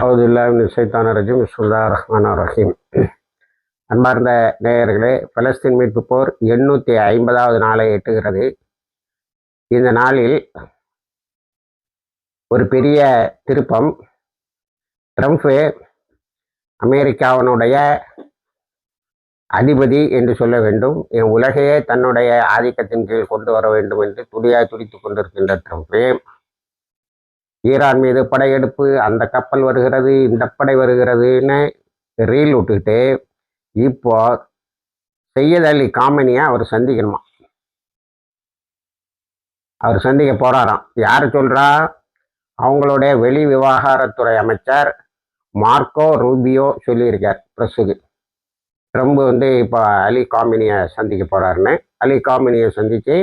அவுதுல்லாவின் சைத்தான ரஜீம். சுல்லா ரஹ்மான் ரஹீம். அன்பார்ந்த நேயர்களே பலஸ்தீன் மீட்பு போர் எண்ணூற்றி ஐம்பதாவது நாளை எட்டுகிறது. இந்த நாளில் ஒரு பெரிய திருப்பம். ட்ரம்ப்பு அமெரிக்காவினுடைய அதிபதி என்று சொல்ல வேண்டும். என் உலகையே தன்னுடைய ஆதிக்கத்தின் கீழ் கொண்டு வர வேண்டும் என்று துடியாய் துடித்து கொண்டிருக்கின்ற ட்ரம்ப்பு. ஈரான் மீது படையெடுப்பு அந்த கப்பல் வருகிறது இந்த படை வருகிறதுன்னு ரீல் விட்டுக்கிட்டு இப்போ செய்யத் அலி காமனியை அவர் சந்திக்கணுமா? அவர் சந்திக்க போறாராம். யார் சொல்றா? அவங்களுடைய வெளி விவகாரத்துறை அமைச்சர் மார்க்கோ ரூபியோ சொல்லியிருக்கார் ப்ரெஸ்ஸுக்கு. ட்ரம்ப் வந்து இப்போ அலி காமினியை சந்திக்க போறாருன்னு. அலி காமினியை சந்தித்து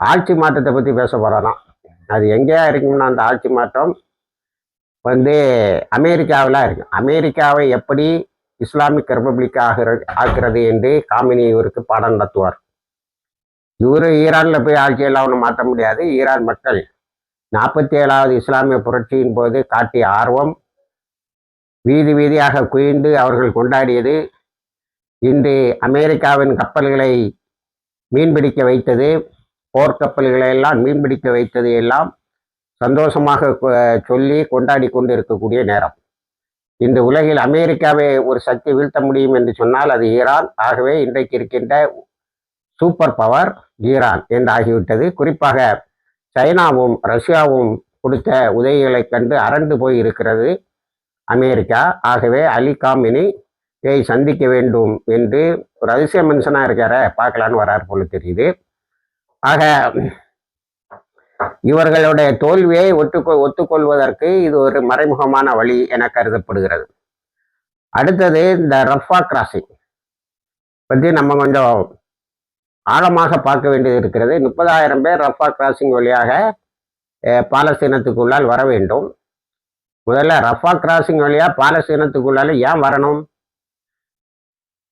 ஆட்சி மாற்றத்தை பற்றி பேச போகிறாராம் அது எங்கேயா இருக்கும்னா அந்த ஆட்சி மாற்றம் வந்து அமெரிக்காவில் இருக்கு. அமெரிக்காவை எப்படி இஸ்லாமிக் ரிப்பப்ளிக் ஆகிற ஆக்கிறது என்று காமினி இவருக்கு பாடம் நடத்துவார். இவர் ஈரானில் போய் ஆட்சியெல்லாம் ஒன்றும் மாற்ற முடியாது. ஈரான் மக்கள் நாற்பத்தி ஏழாவது இஸ்லாமிய புரட்சியின் போது காட்டிய ஆர்வம் வீதி வீதியாக குவிந்து அவர்கள் கொண்டாடியது. இன்று அமெரிக்காவின் கப்பல்களை மீன்பிடிக்க வைத்தது. போர்க்கப்பல்களை எல்லாம் மீன்பிடிக்க வைத்தது எல்லாம் சந்தோஷமாக சொல்லி கொண்டாடி கொண்டு இருக்கக்கூடிய நேரம். இந்த உலகில் அமெரிக்காவை ஒரு சக்தி வீழ்த்த முடியும் என்று சொன்னால் அது ஈரான். ஆகவே இன்றைக்கு இருக்கின்ற சூப்பர் பவர் ஈரான் என்று ஆகிவிட்டது குறிப்பாக சைனாவும் ரஷ்யாவும் கொடுத்த உதவிகளை கண்டு அரண்டு போய் இருக்கிறது அமெரிக்கா. ஆகவே அலி காமினி சந்திக்க வேண்டும் என்று ரகசிய மனுஷனாக இருக்கார பார்க்கலான்னு வரார் போல தெரியுது. ஆக இவர்களுடைய தோல்வியை ஒட்டுக்கொ ஒத்துக்கொள்வதற்கு இது ஒரு மறைமுகமான வழி என கருதப்படுகிறது. அடுத்தது இந்த ரஃபா கிராசிங் பற்றி நம்ம கொஞ்சம் ஆழமாக பார்க்க வேண்டியது இருக்கிறது. முப்பதாயிரம் பேர் ரஃபா கிராசிங் வழியாக பாலஸ்தீனத்துக்குள்ளால் வர வேண்டும். முதல்ல ரஃபா கிராசிங் வழியாக பாலஸ்தீனத்துக்குள்ளால் ஏன் வரணும்?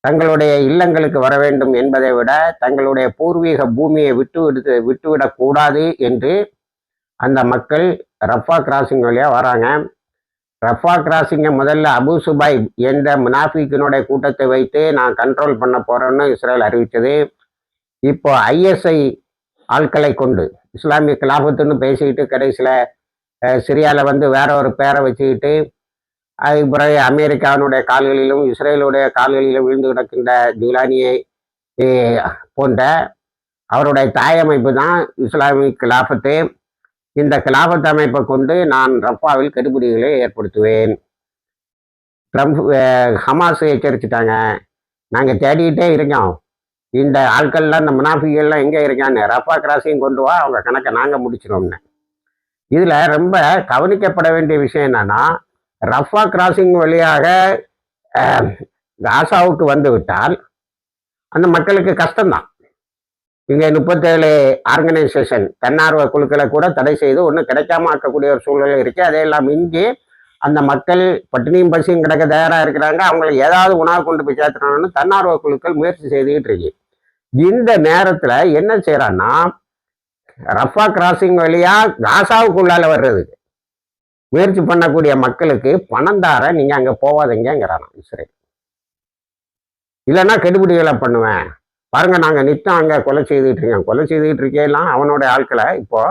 தங்களுடைய இல்லங்களுக்கு வர வேண்டும் என்பதை விட தங்களுடைய பூர்வீக பூமியை விட்டு விடுத்து விட்டுவிடக்கூடாது என்று அந்த மக்கள் ரஃபா கிராசிங் வழியாக வராங்க. ரஃபா கிராசிங்கை முதல்ல அபு சுபாய் என்ற முனாஃபிக்கினுடைய கூட்டத்தை வைத்து நான் கண்ட்ரோல் பண்ண போகிறேன்னு இஸ்ரேல் அறிவித்தது. இப்போ ஐஎஸ்ஐ ஆட்களை கொண்டு இஸ்லாமிய கிலாபத்துன்னு பேசிக்கிட்டு கடைசியில் சிரியாவில் வந்து வேற ஒரு பேரை வச்சுக்கிட்டு அதுக்கு பிறகு அமெரிக்காவினுடைய கால்களிலும் இஸ்ரேலுடைய கால்களிலும் விழுந்து கிடக்கின்ற ஜிலானியை போன்ற அவருடைய தாயமைப்பு தான் இஸ்லாமிக் கிலாபத்து இந்த கிலாபத் அமைப்பை கொண்டு நான் ரஃபாவில் கெடுபிடிகளை ஏற்படுத்துவேன். ட்ரம்ப் ஹமாஸ் எச்சரிச்சுட்டாங்க. நாங்கள் தேடிக்கிட்டே இருக்கோம். இந்த ஆட்கள்லாம் இந்த முனாஃபிகள்லாம் எங்கே இருக்கான்னு? ரஃபா கிராஸையும் கொண்டு வா அவங்க கணக்கை நாங்கள் முடிச்சிடுவோம்னு இதில் ரொம்ப கவனிக்கப்பட வேண்டிய விஷயம் என்னன்னா ரஃபா கிராசிங் வழியாக காசாவுக்கு வந்து விட்டால் அந்த மக்களுக்கு கஷ்டம்தான். இங்கே முப்பத்தேழு ஆர்கனைசேஷன் தன்னார்வ குழுக்களை கூட தடை செய்து ஒன்றும் கிடைக்காம ஆக்கக்கூடிய ஒரு சூழ்நிலை இருக்குது அதையெல்லாம் இங்கே அந்த மக்கள் பட்டினியும் பசியும் கிடக்க தயாராக இருக்கிறாங்க. அவங்களுக்கு ஏதாவது உணவு கொண்டு போய் சேர்த்துனாலும் தன்னார்வ குழுக்கள் முயற்சி செய்துக்கிட்டு இருக்கு. இந்த நேரத்தில் என்ன செய்கிறான்னா ரஃபா கிராசிங் வழியாக காசாவுக்குள்ளால வர்றதுக்கு முயற்சி பண்ணக்கூடிய மக்களுக்கு பணம் தார நீங்க அங்க போவாதீங்கிறான் இஸ்ரேல். இல்லைன்னா கெடுபிடிகளை பண்ணுவேன். பாருங்க நாங்க நித்தம் அங்க கொலை செய்துட்டு இருக்கோம். கொலை செய்துட்டு இருக்கலாம் அவனோட ஆட்களை இப்போ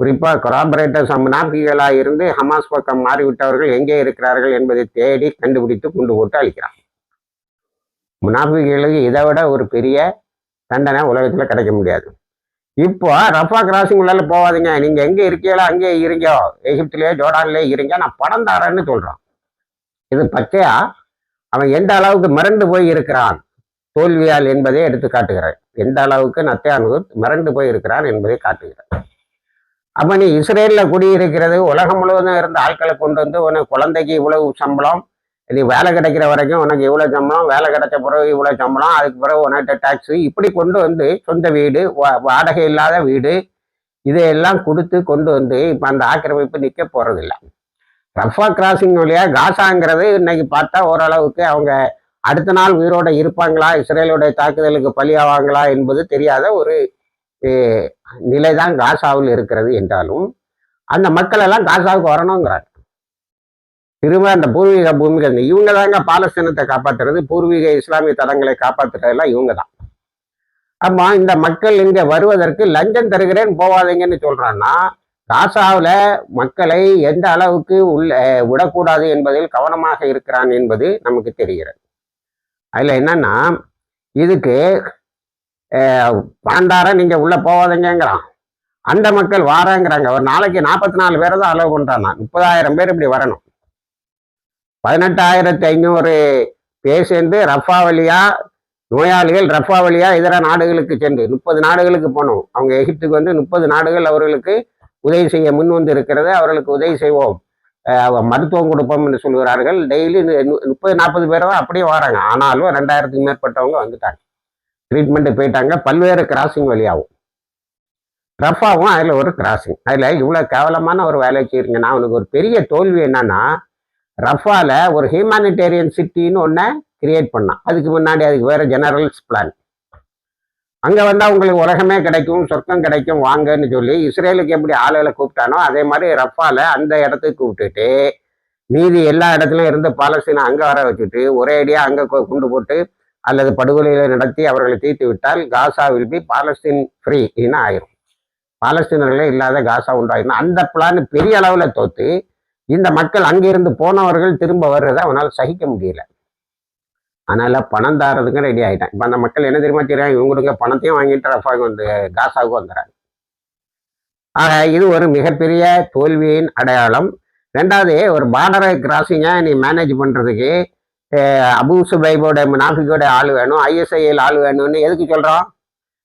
குறிப்பா கொராபரேட்டர்ஸ் முனாபிகளா இருந்து ஹமாஸ் பக்கம் மாறிவிட்டவர்கள் எங்கே இருக்கிறார்கள் என்பதை தேடி கண்டுபிடித்து கொண்டு போட்டு அழிக்கிறான். முனாபிகளுக்கு இதை விட ஒரு பெரிய தண்டனை உலகத்துல கிடைக்க முடியாது. இப்போ ரஃபா கிராசிங் உள்ளால போகாதீங்க நீங்க எங்க இருக்கீங்களோ அங்கே இருங்க. எகிப்துலயோ ஜோர்டான்லயே இருங்க. நான் படம் தாரேன்னு சொல்றான். இது பச்சையா? அவன் எந்த அளவுக்கு மிரண்டு போய் இருக்கிறான்? தோல்வியால் என்பதை எடுத்து காட்டுகிறேன் எந்த அளவுக்கு நத்தியானு மிரண்டு போய் இருக்கிறான் என்பதை காட்டுகிறான் அப்ப நீ இஸ்ரேல்ல குடியிருக்கிறது உலகம் முழுவதும் இருந்த ஆட்களை கொண்டு வந்து உனக்கு குழந்தைக்கு இவ்வளவு சம்பளம் நீ வேலை கிடைக்கிற வரைக்கும் உனக்கு இவ்வளோ சம்பளம் வேலை கிடைச்ச பிறகு இவ்வளோ சம்பளம் அதுக்கு பிறகு உனக்கு டேக்ஸு இப்படி கொண்டு வந்து சொந்த வீடு வாடகை இல்லாத வீடு இதையெல்லாம் கொடுத்து கொண்டு வந்து இப்போ அந்த ஆக்கிரமிப்பு நிற்க போகிறதில்ல ரஃபா கிராசிங் வழியாக காசாங்கிறது இன்னைக்கு பார்த்தா ஓரளவுக்கு அவங்க அடுத்த நாள் உயிரோட இருப்பாங்களா இஸ்ரேலுடைய தாக்குதலுக்கு பலியாவாங்களா என்பது தெரியாத ஒரு நிலை தான் காசாவில் இருக்கிறது என்றாலும் அந்த மக்கள் எல்லாம் காசாவுக்கு வரணுங்கிறாங்க. திரும்ப அந்த பூர்வீக பூமிகள் இவங்க தாங்க பாலஸ்தீனத்தை காப்பாத்துறது. பூர்வீக இஸ்லாமிய தலங்களை காப்பாத்துறதெல்லாம் இவங்க தான் ஆமா இந்த மக்கள் இங்க வருவதற்கு லஞ்சம் தருகிறேன் போவாதீங்கன்னு சொல்றான்னா காசாவில் மக்களை எந்த அளவுக்கு உள்ள விடக்கூடாது என்பதில் கவனமாக இருக்கிறான் என்பது நமக்கு தெரிகிறது. அதில் என்னன்னா இதுக்கு அஹ், பணந்தாரம் நீங்க உள்ள போவாதீங்கங்கிறான். அந்த மக்கள் வாராங்கிறாங்க. ஒரு நாளைக்கு நாற்பத்தி நாலு பேரை தான் அலோவ் பண்ணுறான் முப்பதாயிரம் பேர் இப்படி வரணும். பதினெட்டாயிரத்தி ஐநூறு பேர் சேர்ந்து ரஃபா வழியா நோயாளிகள் ரஃபா வழியா இதர நாடுகளுக்கு சென்று முப்பது நாடுகளுக்கு போனோம். அவங்க எகிப்துக்கு வந்து முப்பது நாடுகள் அவர்களுக்கு உதவி செய்ய முன் வந்து இருக்கிறது அவர்களுக்கு உதவி செய்வோம். மருத்துவம் கொடுப்போம் என்று சொல்கிறார்கள் டெய்லி முப்பது நாற்பது பேர் தான் அப்படியே வராங்க. ஆனாலும் ரெண்டாயிரத்துக்கு மேற்பட்டவங்க வந்துட்டாங்க. ட்ரீட்மெண்ட்டு போயிட்டாங்க. பல்வேறு கிராசிங் வழியாகவும் ரஃபாவும் அதில் ஒரு கிராசிங் அதில் இவ்வளோ கேவலமான ஒரு வேலை செய்யுங்க நான் அவனுக்கு ஒரு பெரிய தோல்வி என்னன்னா ரஃபால ஒரு ஹியூமானிட்டேரியன் சிட்டின்னு ஒன்றை கிரியேட் பண்ணான். அதுக்கு முன்னாடி அதுக்கு வேற ஜெனரல்ஸ் பிளான் அங்கே வந்தால் உங்களுக்கு உலகமே கிடைக்கும் சொர்க்கம் கிடைக்கும் வாங்கன்னு சொல்லி இஸ்ரேலுக்கு எப்படி ஆளுகளை கூப்பிட்டானோ அதே மாதிரி ரஃபால அந்த இடத்துக்கு கூப்பிட்டுட்டு மீதி எல்லா இடத்துலையும் இருந்து பாலஸ்தீனை அங்கே வர வச்சுட்டு ஒரே அடியாக அங்கே கொண்டு போட்டு அல்லது படுகொலைகளை நடத்தி அவர்களை தீர்த்து விட்டால் Gaza will be Palestine free ஆயிரும். பாலஸ்தீனர்களே இல்லாத காசா உண்டாயிரும். அந்த பிளான் பெரிய அளவில் தோத்து இந்த மக்கள் அங்கிருந்து போனவர்கள் திரும்ப வர்றதை அவனால் சகிக்க முடியல. அதனால பணம் தாரதுக்கு ரெடி ஆயிட்டான். இப்போ அந்த மக்கள் என்ன தெரியுமா தெரியும் இவங்களுக்கு பணத்தையும் வாங்கிட்டு ரஃபாவுக்கு வந்து காசாவுக்கு வந்துடுறாங்க ஆக இது ஒரு மிகப்பெரிய தோல்வியின் அடையாளம். ரெண்டாவது ஒரு பார்டரை கிராசிங்கை நீ மேனேஜ் பண்ணுறதுக்கு அபு சுபைபோட முனாஃபிக்கோட ஆள் வேணும் ஐஎஸ்ஐயில் ஆள் வேணும்னு எதுக்கு சொல்கிறோம்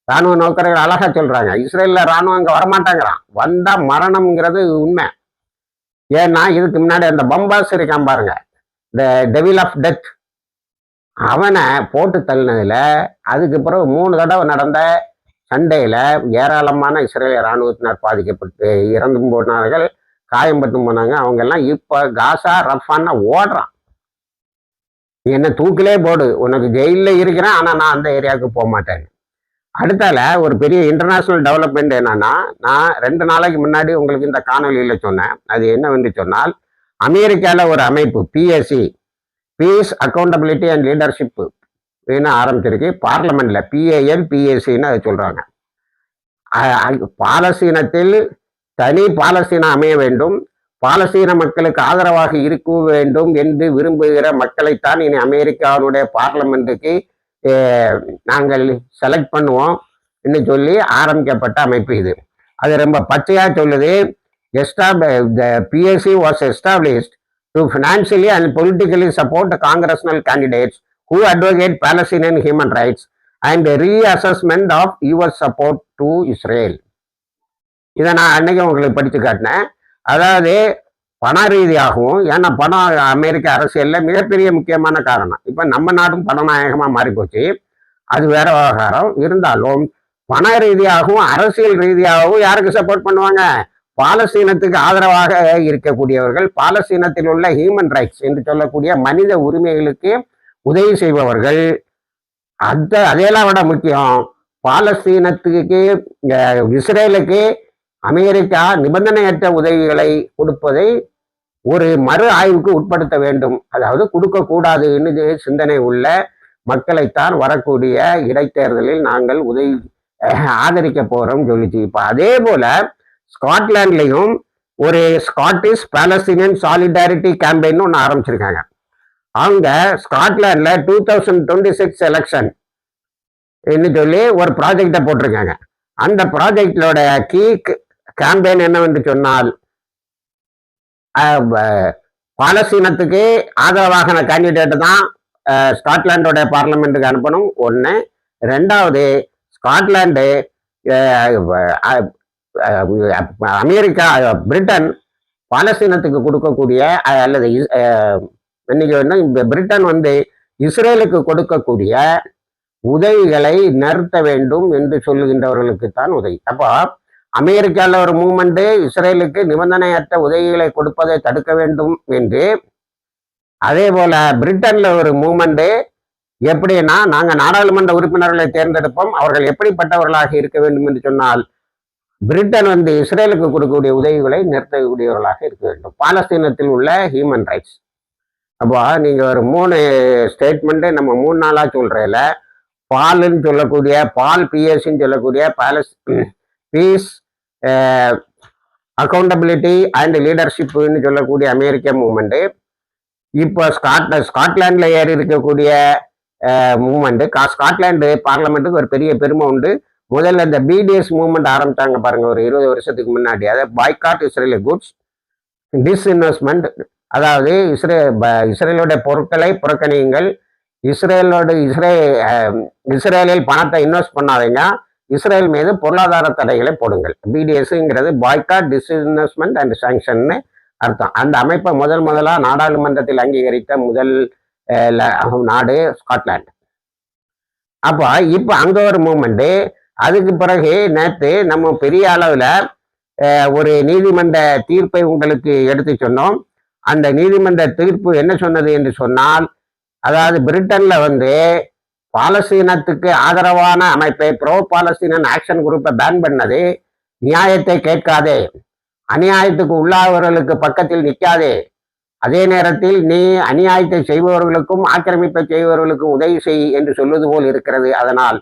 ராணுவ நோக்கர்கள் அழகா சொல்கிறாங்க இஸ்ரேலில் ராணுவம் அங்கே வரமாட்டாங்கிறான். வந்தால் மரணம்ங்கிறது உண்மை. ஏன்னா இதுக்கு முன்னாடி அந்த பம்பாஸ் இருக்கான் பாருங்க. இந்த டெவில் ஆஃப் டெத் அவனை போட்டு தள்ளினதுல அதுக்கு பிறகு மூணு தடவை நடந்த சண்டையில் ஏராளமான இஸ்ரேலிய இராணுவத்தினர் பாதிக்கப்பட்டு இறந்தும் போனார்கள் காயம்பட்டும் போனாங்க. அவங்க எல்லாம் காசா ரஃபான்னா ஓடுறான். என்னை என்ன தூக்கிலே போடு. உனக்கு ஜெயிலில் இருக்கிறேன் ஆனால் நான் அந்த ஏரியாவுக்கு போக மாட்டேன் அடுத்தால ஒரு பெரிய இன்டர்நேஷ்னல் டெவலப்மெண்ட் என்னன்னா நான் ரெண்டு நாளைக்கு முன்னாடி உங்களுக்கு இந்த காணொலியில் சொன்னேன். அது என்னவென்று சொன்னால் அமெரிக்காவில் ஒரு அமைப்பு PSC peace accountability and leadership ஆரம்பிச்சிருக்கு. பார்லமெண்ட்ல பிஏஎல் பிஎஸ்சின்னு அதை சொல்றாங்க. பாலஸ்தீனத்தில் தனி பாலஸ்தீனம் அமைய வேண்டும். பாலஸ்தீன மக்களுக்கு ஆதரவாக இருக்க வேண்டும் என்று விரும்புகிற மக்களைத்தான் இனி அமெரிக்காவுடைய பார்லமெண்ட்டுக்கு நாங்கள் செலக்ட் பண்ணுவோம் என்று சொல்லி ஆரம்பிக்கப்பட்ட அமைப்பு இது. அது ரொம்ப பச்சையாக சொல்லுது. Stop the PSC was established to financially and politically support congressional candidates who advocate Palestinian human rights and reassessment of your support to Israel இதை நான் அன்னைக்கு உங்களுக்கு படித்து காட்டினேன். அதாவது பண ரீதியாகவும் ஏன்னா பணம் அமெரிக்க அரசியலில் மிகப்பெரிய முக்கியமான காரணம். இப்போ நம்ம நாடும் பணநாயகமாக மாறிப்போச்சு. அது வேற விவகாரம். இருந்தாலும் பண ரீதியாகவும் அரசியல் ரீதியாகவும் யாருக்கு சப்போர்ட் பண்ணுவாங்க? பாலஸ்தீனத்துக்கு ஆதரவாக இருக்கக்கூடியவர்கள் பாலஸ்தீனத்தில் உள்ள ஹியூமன் ரைட்ஸ் என்று சொல்லக்கூடிய மனித உரிமைகளுக்கு உதவி செய்பவர்கள். அந்த அதையெல்லாம் விட முக்கியம் பாலஸ்தீனத்துக்கு இஸ்ரேலுக்கு அமெரிக்கா நிபந்தனையற்ற உதவிகளை கொடுப்பதை ஒரு மறு ஆய்வுக்கு உட்படுத்த வேண்டும். அதாவது கொடுக்க கூடாதுன்னு சிந்தனை உள்ள மக்களைத்தான் வரக்கூடிய இடைத்தேர்தலில் நாங்கள் உதவி ஆதரிக்க போறோம் சொல்லிச்சு. இப்ப அதே போல ஸ்காட்லாண்ட்லயும் ஒரு ஸ்காட்டிஷ் பாலஸ்தீனியன் சாலிடாரிட்டி கேம்பெயின் ஒன்று ஆரம்பிச்சிருக்காங்க. அவங்க ஸ்காட்லாண்ட்ல two thousand twenty six election சொல்லி ஒரு ப்ராஜெக்டை போட்டிருக்காங்க. அந்த ப்ராஜெக்டோட கீ கேம்பெயின் என்னவென்று சொன்னால் பாலஸ்தீனத்துக்கு ஆதரவாக கேண்டிடேட்டு தான் ஸ்காட்லாண்டோட பார்லமெண்ட்டுக்கு அனுப்பணும். ஒன்று ரெண்டாவது ஸ்காட்லாண்டு அமெரிக்கா பிரிட்டன் பாலஸ்தீனத்துக்கு கொடுக்கக்கூடிய அல்லது இன்னைக்கு வந்து இந்த பிரிட்டன் வந்து இஸ்ரேலுக்கு கொடுக்கக்கூடிய உதவிகளை நிறுத்த வேண்டும் என்று சொல்லுகின்றவர்களுக்கு தான் உதவி. அப்போ அமெரிக்காவில் ஒரு மூமெண்ட்டு இஸ்ரேலுக்கு நிபந்தனையற்ற உதவிகளை கொடுப்பதை தடுக்க வேண்டும் என்று. அதே போல பிரிட்டன்ல ஒரு மூமெண்ட்டு எப்படின்னா நாங்கள் நாடாளுமன்ற உறுப்பினர்களை தேர்ந்தெடுப்போம். அவர்கள் எப்படிப்பட்டவர்களாக இருக்க வேண்டும் என்று சொன்னால் பிரிட்டன் வந்து இஸ்ரேலுக்கு கொடுக்கக்கூடிய உதவிகளை நிறுத்தக்கூடியவர்களாக இருக்க வேண்டும். பாலஸ்தீனத்தில் உள்ள ஹியூமன் ரைட்ஸ் அப்போ நீங்கள் ஒரு மூணு ஸ்டேட்மெண்ட்டு நம்ம மூணு நாளாக சொல்கிறதில்ல பாலுன்னு சொல்லக்கூடிய பால் பிஎஸ்சின்னு சொல்லக்கூடிய பாலஸ் பீஸ் அக்கௌண்டபிலிட்டி அண்ட் லீடர்ஷிப்புன்னு சொல்லக்கூடிய அமெரிக்க மூமெண்ட்டு இப்போ ஸ்காட் ஸ்காட்லாண்டில் ஏறி இருக்கக்கூடிய மூமெண்ட்டு கா ஸ்காட்லாண்டு பார்லமெண்ட்டுக்கு ஒரு பெரிய பெருமை உண்டு முதல்ல இந்த பிடிஎஸ் மூவ்மெண்ட் ஆரம்பித்தாங்க பாருங்கள் ஒரு இருபது வருஷத்துக்கு முன்னாடி அதாவது பாய்காட் இஸ்ரேல் குட்ஸ் டிஸ்இன்வெஸ்ட்மெண்ட் அதாவது இஸ்ரே ப- இஸ்ரேலுடைய பொருட்களை புறக்கணியுங்கள் இஸ்ரேலோட இஸ்ரே இஸ்ரேலில் பணத்தை இன்வெஸ்ட் பண்ணாதீங்க. இஸ்ரேல் மீது பொருளாதார தடைகளை போடுங்கள். பிடிஎஸ்ங்கிறது பாய்காட் டிஸ்இன்வெஸ்ட்மெண்ட் அண்ட் சாங்ஷன்னு அர்த்தம். அந்த அமைப்பை முதல் முதலாக நாடாளுமன்றத்தில் அங்கீகரித்த முதல் ல- நாடு ஸ்காட்லாந்து. அப்போ இப்போ அங்கே ஒரு மூமெண்ட்டு அதுக்கு பிறகு நேற்று நம்ம பெரிய அளவில் ஒரு நீதிமன்ற தீர்ப்பை உங்களுக்கு எடுத்து சொன்னோம். அந்த நீதிமன்ற தீர்ப்பு என்ன சொன்னது என்று சொன்னால் அதாவது பிரிட்டனில் வந்து பாலஸ்தீனத்துக்கு ஆதரவான அமைப்பை ப்ரோ பாலஸ்தீனன் ஆக்ஷன் குரூப்பை பேன் பண்ணது. நியாயத்தை கேட்காதே. அநியாயத்துக்கு உள்ளாதவர்களுக்கு பக்கத்தில் நிற்காதே. அதே நேரத்தில் நீ அநியாயத்தை செய்பவர்களுக்கும் ஆக்கிரமிப்பை செய்பவர்களுக்கும் உதவி செய் என்று சொல்வது போல் இருக்கிறது. அதனால்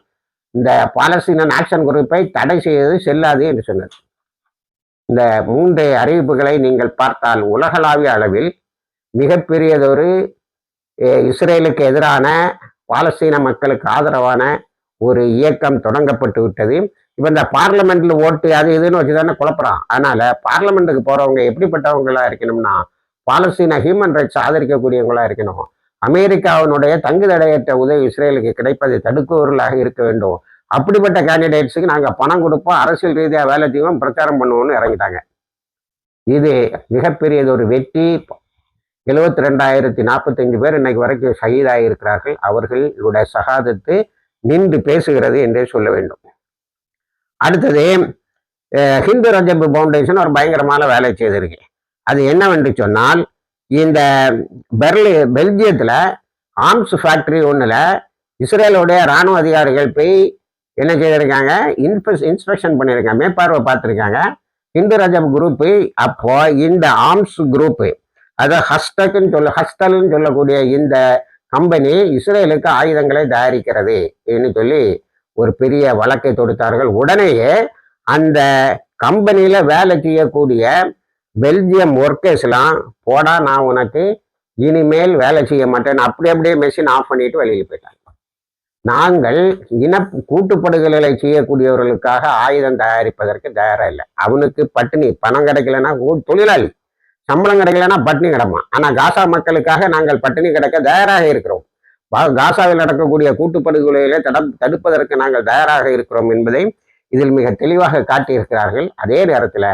இந்த பாலஸ்தீனன் ஆக்ஷன் குரூப்பை தடை செய்வது செல்லாது என்று சொன்னது. இந்த மூன்று அறிவிப்புகளை நீங்கள் பார்த்தால் உலகளாவிய அளவில் மிகப்பெரியதொரு இஸ்ரேலுக்கு எதிரான பாலஸ்தீன மக்களுக்கு ஆதரவான ஒரு இயக்கம் தொடங்கப்பட்டு விட்டது. இப்போ இந்த பார்லமெண்ட்ல ஓட்டு அது இதுன்னு வச்சு தானே குழப்பறான். அதனால பார்லமெண்ட்டுக்கு போறவங்க எப்படிப்பட்டவங்களா இருக்கணும்னா பாலஸ்தீன ஹியூமன் ரைட்ஸ் ஆதரிக்கக்கூடியவங்களா இருக்கணும். அமெரிக்காவினுடைய தங்கு தடையற்ற உதவி இஸ்ரேலுக்கு கிடைப்பதை தடுக்குவர்களாக இருக்க வேண்டும். அப்படிப்பட்ட கேண்டிடேட்ஸுக்கு நாங்கள் பணம் கொடுப்போம் அரசியல் ரீதியாக வேலை செய்வோம் பிரச்சாரம் பண்ணுவோம்னு இறங்கிட்டாங்க. இது மிகப்பெரியது ஒரு வெற்றி. எழுபத்தி ரெண்டாயிரத்தி நாற்பத்தஞ்சு பேர் இன்னைக்கு வரைக்கும் ஷஹீதாயிருக்கிறார்கள். அவர்களுடைய சகாதத்து நின்று பேசுகிறது என்றே சொல்ல வேண்டும். அடுத்தது ஹிந்து ரஜப் ஃபவுண்டேஷன் ஒரு பயங்கரமான வேலை செய்திருக்கு. அது என்னவென்று சொன்னால் இந்த பெர்லி பெல்ஜியத்தில் ஆர்ம்ஸ் ஃபேக்டரி ஒன்றில் இஸ்ரேலுடைய இராணுவ அதிகாரிகள் போய் என்ன செய்திருக்காங்க? இன்ஃபெஸ் இன்ஸ்பெக்ஷன் பண்ணியிருக்காங்க மேற்பார்வை பார்த்துருக்காங்க. ஹிந்து ரஜப் குரூப்பு அப்போது இந்த ஆர்ம்ஸ் குரூப்பு அதை ஹஸ்டக்குன்னு சொல்ல ஹஸ்டல்னு சொல்லக்கூடிய இந்த கம்பெனி இஸ்ரேலுக்கு ஆயுதங்களை தயாரிக்கிறது என்று சொல்லி ஒரு பெரிய வழக்கை தொடுத்தார்கள். உடனேயே அந்த கம்பெனியில் வேலை செய்யக்கூடிய பெல்ஜியம் ஒர்க்கர்ஸ்லாம் போடா நான் உனக்கு இனிமேல் வேலை செய்ய மாட்டேன். அப்படி அப்படியே மெஷின் ஆஃப் பண்ணிட்டு வெளியில் போயிட்டாங்க. நாங்கள் இன கூட்டுப்படுதல்களை செய்யக்கூடியவர்களுக்காக ஆயுதம் தயாரிப்பதற்கு தயாராக இல்லை. அவனுக்கு பட்டினி பணம் கிடைக்கலன்னா தொழிலாளி. சம்பளம் கிடைக்கலன்னா பட்டினி கிடப்பான். ஆனால் காசா மக்களுக்காக நாங்கள் பட்டினி கிடக்க தயாராக இருக்கிறோம். பா- காசாவில் நடக்கக்கூடிய கூட்டுப்படுகொலைகளை தட தடுப்பதற்கு நாங்கள் தயாராக இருக்கிறோம் என்பதை இதில் மிக தெளிவாக காட்டியிருக்கிறார்கள். அதே நேரத்தில்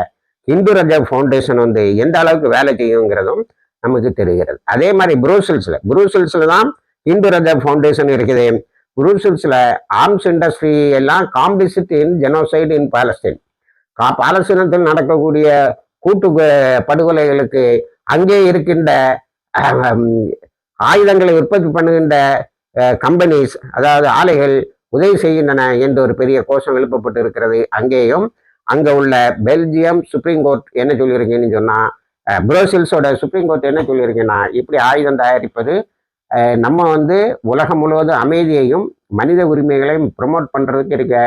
இந்து ரஜா ஃபவுண்டேஷன் வந்து எந்த அளவுக்கு வேலை செய்யுங்கிறதும் நமக்கு தெரிகிறது. அதே மாதிரி புரூசல்ஸ்ல புரூசல்ஸ்ல தான் இந்து ரஜா ஃபவுண்டேஷன் இருக்குது. புரூசல்ஸ்ல ஆர்ம்ஸ் இண்டஸ்ட்ரி எல்லாம் காம்பிசிட் இன் ஜெனோசைடு இன் பாலஸ்தீன். கா பாலஸ்தீனத்தில் நடக்கக்கூடிய கூட்டு படுகொலைகளுக்கு அங்கே இருக்கின்ற ஆயுதங்களை உற்பத்தி பண்ணுகின்ற கம்பெனிஸ் அதாவது ஆலைகள் உதவி செய்கின்றன என்று ஒரு பெரிய கோஷம் எழுப்பப்பட்டு இருக்கிறது அங்கேயும் அங்கே உள்ள பெல்ஜியம் சுப்ரீம் கோர்ட் என்ன சொல்லியிருக்கீங்கன்னு சொன்னால் புரோசில்ஸோட சுப்ரீம் கோர்ட் என்ன சொல்லியிருக்கீங்கன்னா இப்படி ஆயுதம் தயாரிப்பது நம்ம வந்து உலகம் முழுவதும் அமைதியையும் மனித உரிமைகளையும் ப்ரொமோட் பண்ணுறதுக்கு இருக்க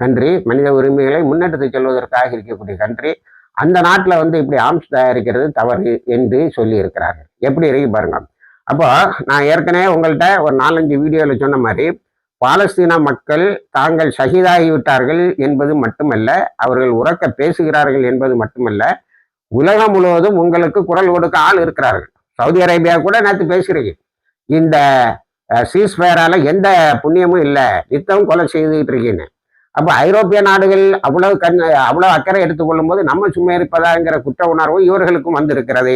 கண்ட்ரி மனித உரிமைகளை முன்னெடுத்து செல்வதற்காக இருக்கக்கூடிய கண்ட்ரி அந்த நாட்டில் வந்து இப்படி ஆர்ம்ஸ் தயாரிக்கிறது தவறு என்று சொல்லியிருக்கிறார்கள். எப்படி இருக்கு பாருங்க. அப்போ நான் ஏற்கனவே உங்கள்கிட்ட ஒரு நாலஞ்சு வீடியோவில் சொன்ன மாதிரி பாலஸ்தீன மக்கள் தாங்கள் சகிதாகிவிட்டார்கள் என்பது மட்டுமல்ல அவர்கள் உறக்க பேசுகிறார்கள் என்பது மட்டுமல்ல உலகம் முழுவதும் உங்களுக்கு குரல் கொடுக்க ஆள் இருக்கிறார்கள். சவுதி அரேபியா கூட நேற்று பேசுகிறீங்க இந்த சீஸ்ஃபயரால எந்த புண்ணியமும் இல்லை நித்தம் கொலை செய்துகிட்டு இருக்கீங்க அப்போ ஐரோப்பிய நாடுகள் அவ்வளவு கண் அவ்வளவு அக்கறை எடுத்துக்கொள்ளும் போது நம்ம சும்மா இருப்பதாங்கிற குற்ற உணர்வு இவர்களுக்கும் வந்திருக்கிறது.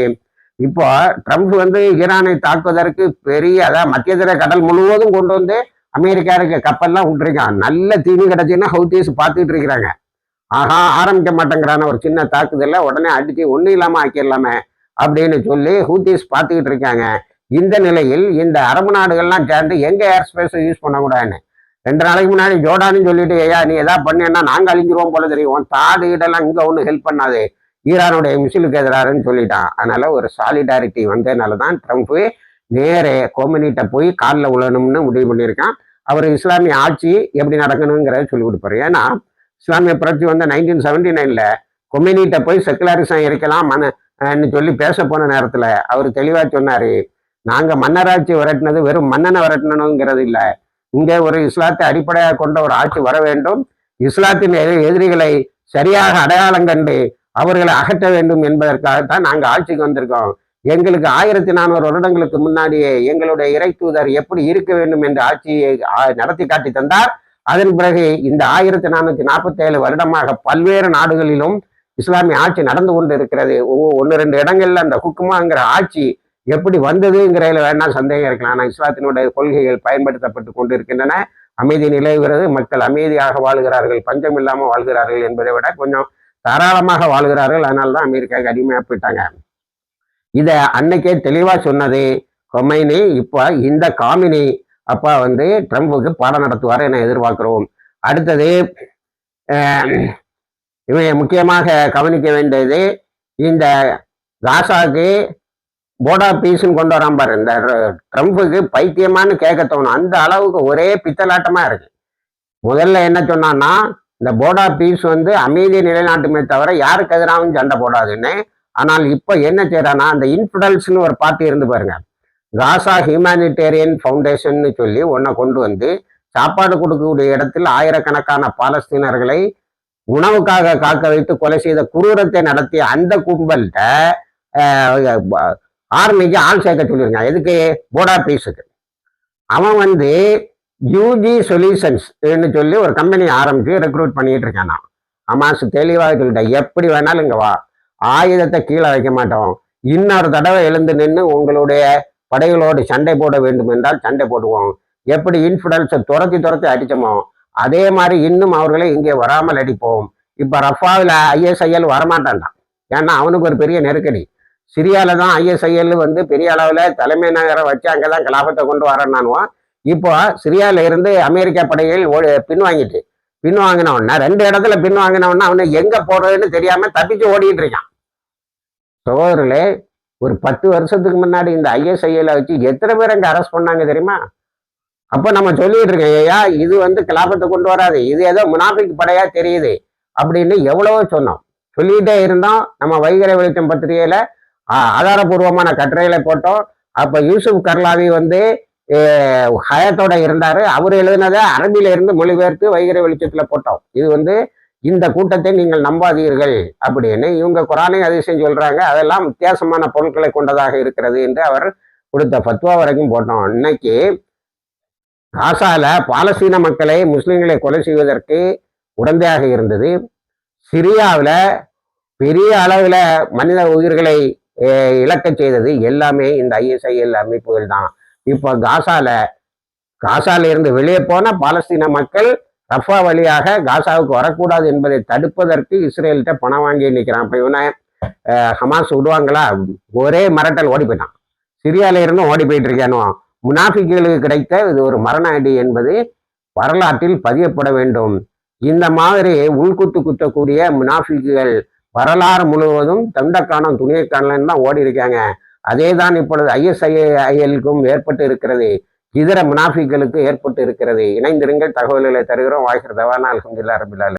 இப்போ ட்ரம்ப் வந்து ஈரானை தாக்குவதற்கு பெரிய அதாவது மத்தியதர கடல் முழுவதும் கொண்டு வந்து அமெரிக்கா இருக்க கப்பல்லாம் விட்டுருக்கான் நல்ல தீனி கிடச்சின்னா ஹவுத்தீஸ் பார்த்துட்டு இருக்கிறாங்க. ஆஹா ஆரம்பிக்க மாட்டேங்கிறான ஒரு சின்ன தாக்குதல உடனே அடிச்சு ஒன்றும் இல்லாம ஆக்கிடலாமே அப்படின்னு சொல்லி ஹூத்தீஸ் பார்த்துக்கிட்டு இருக்காங்க. இந்த நிலையில் இந்த அரபு நாடுகள்லாம் சேர்ந்து எங்க ஏர் ஸ்பேஸை யூஸ் பண்ணக்கூடாதுன்னு? ரெண்டு நாளைக்கு முன்னாடி ஜோடான்னு சொல்லிட்டு ஐயா நீ எதாவது பண்ணேன்னா நாங்க அழிஞ்சிருவோம் போல தெரியும். உன் தாடு இடெல்லாம் இங்க ஒன்றும் ஹெல்ப் பண்ணாது. ஈரானுடைய மிசிலுக்கு எதிராருன்னு சொல்லிட்டான். அதனால ஒரு சாலிடாரிட்டி வந்ததுனால தான் ட்ரம்ப் நேரே கோமனிட்ட போய் காலில் விழணும்னு முடிவு பண்ணியிருக்கான். அவர் இஸ்லாமிய ஆட்சி எப்படி நடக்கணுங்கிறத சொல்லி கொடுப்பாரு. ஏன்னா இஸ்லாமிய புரட்சி வந்து நைன்டீன் செவன்டி நைனில் கொமினிட்ட போய் செக்குலரிசம் இருக்கலாம் மன சொல்லி பேச போன நேரத்தில் அவர் தெளிவாக சொன்னார் நாங்கள் மன்னராட்சி விரட்டினது வெறும் மன்னனை விரட்டணுங்கிறது இல்லை. இங்கே ஒரு இஸ்லாத்தை அடிப்படையாக கொண்ட ஒரு ஆட்சி வர வேண்டும். இஸ்லாத்தின் எதிரிகளை சரியாக அடையாளம் கண்டு அவர்களை அகற்ற வேண்டும் என்பதற்காகத்தான் நாங்கள் ஆட்சிக்கு வந்திருக்கோம். எங்களுக்கு ஆயிரத்தி நானூறு வருடங்களுக்கு முன்னாடியே எங்களுடைய இறை தூதர் எப்படி இருக்க வேண்டும் என்ற ஆட்சியை நடத்தி காட்டி தந்தார். அதன் பிறகு இந்த ஆயிரத்தி நானூத்தி நாற்பத்தி ஏழு வருடமாக பல்வேறு நாடுகளிலும் இஸ்லாமிய ஆட்சி நடந்து கொண்டு இருக்கிறது ஒன்று ரெண்டு இடங்கள்ல அந்த ஹுக்குமாங்கிற ஆட்சி எப்படி வந்ததுங்கிறதுல வேணா சந்தேகம் இருக்கலாம். ஆனால் இஸ்லாத்தினுடைய கொள்கைகள் பயன்படுத்தப்பட்டு கொண்டிருக்கின்றன. அமைதி நிலவுகிறது. மக்கள் அமைதியாக வாழ்கிறார்கள். பஞ்சம் இல்லாமல் வாழ்கிறார்கள் என்பதை விட கொஞ்சம் தாராளமாக வாழ்கிறார்கள். அதனால தான் அமெரிக்காவுக்கு அடிமையாக போயிட்டாங்க. இதை அன்னைக்கே தெளிவாக சொன்னது கொமைனி இப்போ இந்த காமினி அப்பா வந்து ட்ரம்புக்கு பாடம் நடத்துவார் என எதிர்பார்க்கிறோம். அடுத்தது அஹ், இவன் முக்கியமாக கவனிக்க வேண்டியது இந்த காசாக்கு போடா பீஸ்ன்னு கொண்டு வரான் பாரு. இந்த ட்ரம்ப்புக்கு ட்ரம்புக்கு பைத்தியமான்னு கேட்க தோணும். அந்த அளவுக்கு ஒரே பித்தலாட்டமா இருக்கு. முதல்ல என்ன சொன்னான்னா இந்த போடா பீஸ் வந்து அமைதியை நிலைநாட்டுமே தவிர யாருக்கு எதிராகவும் சண்டை போடாதுன்னு. ஆனால் இப்போ என்ன செய்யறான்னா அந்த இன்ஃபிடல்ஸ்னு ஒரு பார்ட்டி இருந்து பாருங்க. காசா ஹியூமானிட்டேரியன் ஃபவுண்டேஷன்னு சொல்லி ஒன்றை கொண்டு வந்து சாப்பாடு கொடுக்கக்கூடிய இடத்தில் ஆயிரக்கணக்கான பாலஸ்தீனர்களை உணவுக்காக காக்க வைத்து கொலை செய்த குரூரத்தை நடத்திய அந்த கும்பல்கிட்ட ஆர்மிக்கு ஆள் சேர்க்க சொல்லியிருக்கான் எதுக்கு? போடா பீஸுக்கு அவன் வந்து யூஜி சொல்யூஷன்ஸ் சொல்லி ஒரு கம்பெனி ஆரம்பித்து ரெக்ரூட் பண்ணிட்டு இருக்கான் நான் அமாஸ் தெளிவாக சொல்லிட்டேன் எப்படி வேணாலும் இங்கே வா. ஆயுதத்தை கீழே வைக்க மாட்டோம். இன்னொரு தடவை எழுந்து நின்று உங்களுடைய படைகளோடு சண்டை போட வேண்டும் என்றால் சண்டை போடுவோம். எப்படி இன்ஃபிடன்ஸை துரத்தி துரத்தி அடிச்சோமோ அதே மாதிரி இன்னும் அவர்களை இங்கே வராமல் அடிப்போம். இப்போ ரஃபாவில் ஐஎஸ்ஐஎல் வரமாட்டான்டான் ஏன்னா அவனுக்கு ஒரு பெரிய நெருக்கடி. சிரியால தான் ஐஎஸ்ஐஎல் வந்து பெரிய அளவில் தலைமை நகரம் வச்சு அங்கே தான் கலாபத்தை கொண்டு வரேன்னானுவான் இப்போ சிரியால இருந்து அமெரிக்கா படைகள் ஓடி பின்வாங்கிட்டு பின்வாங்கின ரெண்டு இடத்துல பின்வாங்கின அவனை எங்கே போடுறதுன்னு தெரியாமல் தப்பிச்சு ஓடிட்டு இருக்கான். சகோதரர்களே ஒரு பத்து வருஷத்துக்கு முன்னாடி இந்த ஐஎஸ்ஐஎல வச்சு எத்தனை பேர் அங்கே அரெஸ்ட் பண்ணாங்க தெரியுமா? அப்போ நம்ம சொல்லிட்டு இருக்கோம் ஐயா இது வந்து கலாபத்தை கொண்டு வராது இது ஏதோ முனாஃபிக் படையா தெரியுது அப்படின்னு எவ்வளவோ சொன்னோம். சொல்லிட்டே இருந்தோம் நம்ம வைகரை வெளிச்சம் பத்திரிகையில ஆதாரபூர்வமான கட்டுரைகளை போட்டோம். அப்ப யூசுப் கர்லாவி வந்து ஹயத்தோட இருந்தாரு. அவர் எழுதினதை அரபியில இருந்து மொழிபெயர்த்து வைகரை வெளிச்சத்துல போட்டோம். இது வந்து இந்த கூட்டத்தை நீங்கள் நம்பாதீர்கள் அப்படின்னு. இவங்க குரானை அதிசயம் சொல்றாங்க. அதெல்லாம் வித்தியாசமான பொருட்களை கொண்டதாக இருக்கிறது என்று அவர் கொடுத்த ஃபத்வா வரைக்கும் போட்டோம். இன்னைக்கு காசால பாலஸ்தீன மக்களை முஸ்லிம்களை கொலை செய்வதற்கு உடந்தையாக இருந்தது. சிரியாவில் பெரிய அளவில் மனித உயிர்களை இழக்க இழக்கச் செய்தது எல்லாமே இந்த ஐஎஸ்ஐஎல் அமைப்புகள் தான். இப்போ காசால காசால இருந்து வெளியே போன பாலஸ்தீன மக்கள் ரஃபா வழியாக காசாவுக்கு வரக்கூடாது என்பதை தடுப்பதற்கு இஸ்ரேல்கிட்ட பணம் வாங்கி நிற்கிறான். இப்போ இவனை ஹமாஸ் விடுவாங்களா? ஒரே மிரட்டல் ஓடி போயிட்டான். சிரியால இருந்தும் ஓடி போயிட்டு இருக்கானோ. முனாஃபிக்களுக்கு கிடைத்த இது ஒரு மரண அடி என்பது வரலாற்றில் பதியப்பட வேண்டும். இந்த மாதிரி உள்குத்து குத்தக்கூடிய முனாஃபிக்குகள் வரலாறு முழுவதும் தண்டக்கானம் துணியக்கானலன்னு தான் ஓடி இருக்காங்க. அதே தான் இப்பொழுது ஐஎஸ்ஐஏஐஎலுக்கும் ஏற்பட்டு இருக்கிறது. இதர முனாஃபிகளுக்கு ஏற்பட்டு இருக்கிறது. இணைந்திருங்கள் தகவல்களை தருகிறோம். வாய்க்கிறதவான அலமதுல்லா ரபிலால்